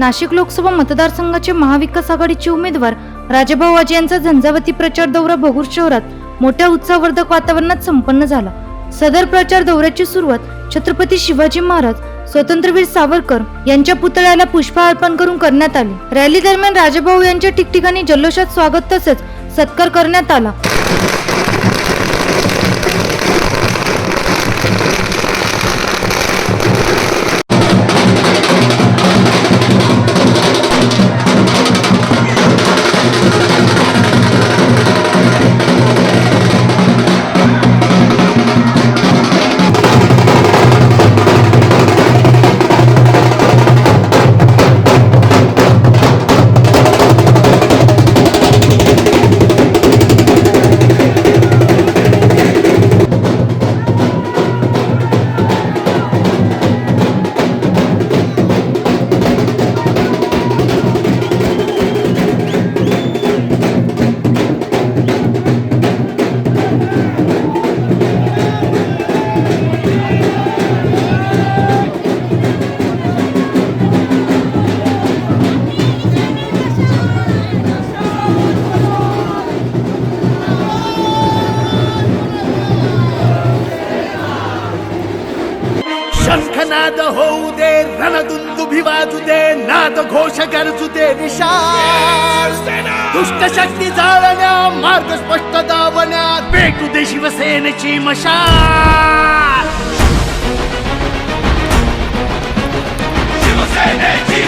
नाशिक लोकसभा मतदारसंघाचे महाविकास आघाडीचे उमेदवार राजाभाऊ वाजे यांचा झंझावती प्रचार दौरा भगूर शहरात मोठ्या उत्साहवर्धक वातावरणात संपन्न झाला. सदर प्रचार दौऱ्याची सुरुवात छत्रपती शिवाजी महाराज स्वतंत्रवीर सावरकर यांच्या पुतळ्याला पुष्पा अर्पण करून करण्यात आली. रॅली दरम्यान राजाभाऊ यांच्या ठिकठिकाणी जल्लोषात स्वागत तसेच सत्कार करण्यात आला. शंखनाद होऊ दे रणदुंदुभी वाजू दे नाद घोष गरजू दे विशाल दुष्ट शक्ती जाळण्या मार्ग स्पष्ट दावण्या पेटू दे शिवसेनेची शिवसेनेची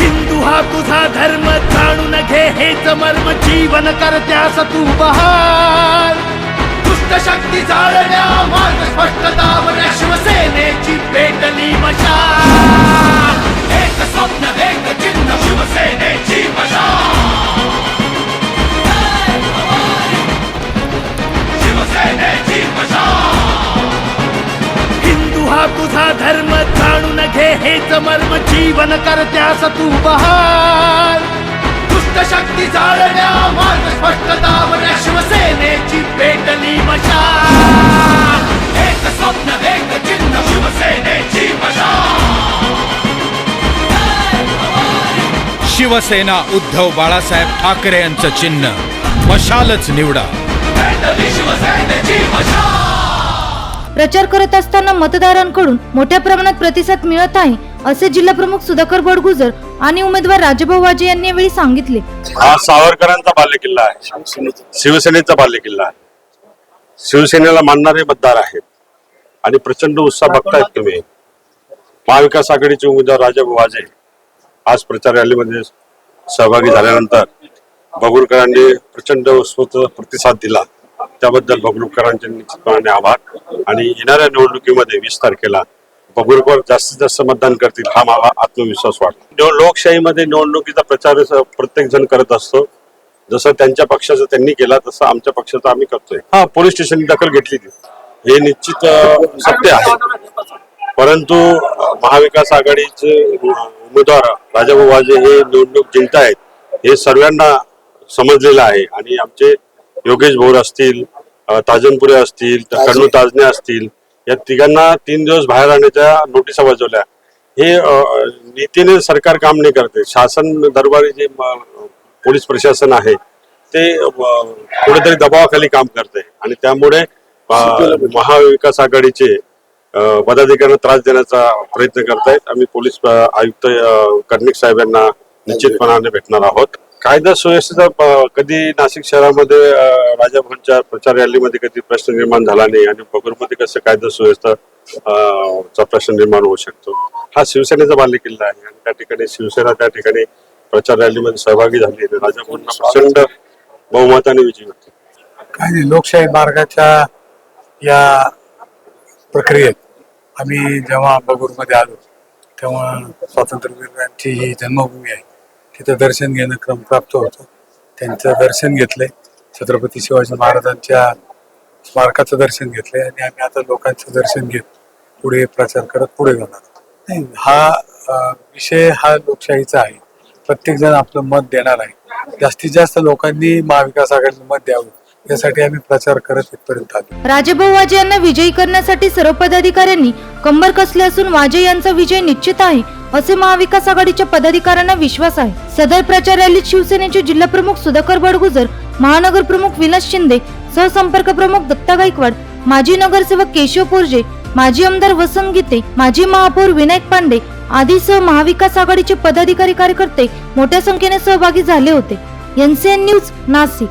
हिंदू हा तुझा धर्म जाणून घे हेच मर्म जीवन करत्यास तू दुष्ट शक्ती जाळण्या मार्ग स्पष्ट दावण्या शिवसेनेची पेटली मशा एक स्वप्न एक चिन्ह शिवसेनेची मशाल शिवसेनेची मशाल हिंदू हा तुझा धर्म जाणून घे हेच मर्म जीवन करत्यास तू बहार दुष्ट शक्ती जाळण्या मार्ग स्पष्ट दावण्या शिवसेनेची पेटली मशाल एक स्वप्न एक चिन्ह शिवसेनेची मशाल शिवसेना उद्धव बाळासाहेब ठाकरे यांचं चिन्ह. मशालच निवडा. पेटली शिवसेनेची मशाल प्रचार करत असताना मतदारांकडून मोठ्या प्रमाणात प्रतिसाद मिळत आहे. असे जिल्हाप्रमुख सुधाकर बडगुजर आणि उमेदवार राजभाऊ वाजे यांनी यावेळी सांगितले. हा सावरकरांचा बालेकिल्ला आहे. शिवसेनेचा बालेकिल्ला आहे. शिवसेनेला मानणारे मतदार आहेत. आणि प्रचंड उत्साह बघतायत तुम्ही. महाविकास आघाडीचे उमेदवार राजाभाऊ वाजे आज प्रचार रॅलीमध्ये सहभागी झाल्यानंतर बगुरकरांनी प्रचंड उत्स्फूर्त प्रतिसाद दिला. त्याबद्दल बगुरकरांचे निश्चितपणाने आभार. आणि येणाऱ्या निवडणुकीमध्ये वीस तारखेला बगुरकर जास्तीत जास्त मतदान करतील हा मला आत्मविश्वास वाटतो. लोकशाहीमध्ये निवडणुकीचा प्रचार प्रत्येक जण करत असतो जसं त्यांच्या पक्षाचं त्यांनी केला तसं आमच्या पक्षाचं आम्ही करतोय. हा पोलीस स्टेशननी दखल घेतली ती. हे निश्चित सत्य आहे. परंतु महाविकास आघाडीचे उमेदवार राजाभाऊ वाजे हे निवडणूक जिंकतायत हे सर्वांना समजलेलं आहे. आणि आमचे योगेश भोर असतील ताजनपुरे असतील तर कन्नू ताजने असतील या तिघांना तीन दिवस बाहेर राहण्याच्या नोटिसा बजावल्या. हे नीतीने सरकार काम नाही करते. शासन दरबारी जे पोलीस प्रशासन आहे ते कुठेतरी दबावाखाली काम करते. आणि त्यामुळे महाविकास आघाडीचे पदाधिकाऱ्यांना त्रास देण्याचा प्रयत्न करतायत. आम्ही पोलीस आयुक्त कर्णिक साहेब यांना निश्चितपणाने भेटणार आहोत. कायदा सुव्यवस्थेचा कधी नाशिक शहरामध्ये राजा भवनच्या प्रचार रॅलीमध्ये कधी प्रश्न निर्माण झाला नाही आणि बगूरमध्ये कसं कायदा सुव्यवस्था चा प्रश्न निर्माण होऊ शकतो? हा शिवसेनेचा बालेकिल्ला आहे आणि त्या ठिकाणी शिवसेना त्या ठिकाणी प्रचार रॅलीमध्ये सहभागी झाली राजा राजाभाऊंना प्रचंड बहुमताने विजय होते. काही लोकशाही मार्गाच्या या प्रक्रियेत आम्ही जेव्हा बगूरमध्ये आलो तेव्हा स्वातंत्र्यवीरांची ही जन्मभूमी आहे. तिथं दर्शन घेणं क्रम प्राप्त होतं. त्यांचं दर्शन घेतलंय. छत्रपती शिवाजी महाराजांच्या स्मारकाचं दर्शन घेतलंय आणि आम्ही आता लोकांचं दर्शन घेत पुढे प्रचार करत पुढे जाणार नाही हा विषय हा लोकशाहीचा आहे. प्रत्येक जण आपलं मत देणार आहे. जास्तीत जास्त लोकांनी महाविकास आघाडीला मत द्यावं. यासाठी आम्ही प्रचार करत इथपर्यंत आलो. राजेभाऊ वाजे यांना विजयी करण्यासाठी सर्व पदाधिकाऱ्यांनी कंबर कसले असून वाजे यांचा विजय निश्चित आहे असे महाविकास आघाडीच्या पदाधिकाऱ्यांना विश्वास आहे. सदर प्रचार रॅलीत शिवसेनेचे जिल्हा प्रमुख सुधाकर बडगुजर महानगर प्रमुख विलास शिंदे सहसंपर्क प्रमुख दत्ता गायकवाड माजी नगरसेवक केशव पोरजे माजी आमदार वसंत गीते माजी महापौर विनायक पांडे आदीसह महाविकास आघाडीचे पदाधिकारी कार्यकर्ते मोठ्या संख्येने सहभागी झाले होते. NCN news Nashik.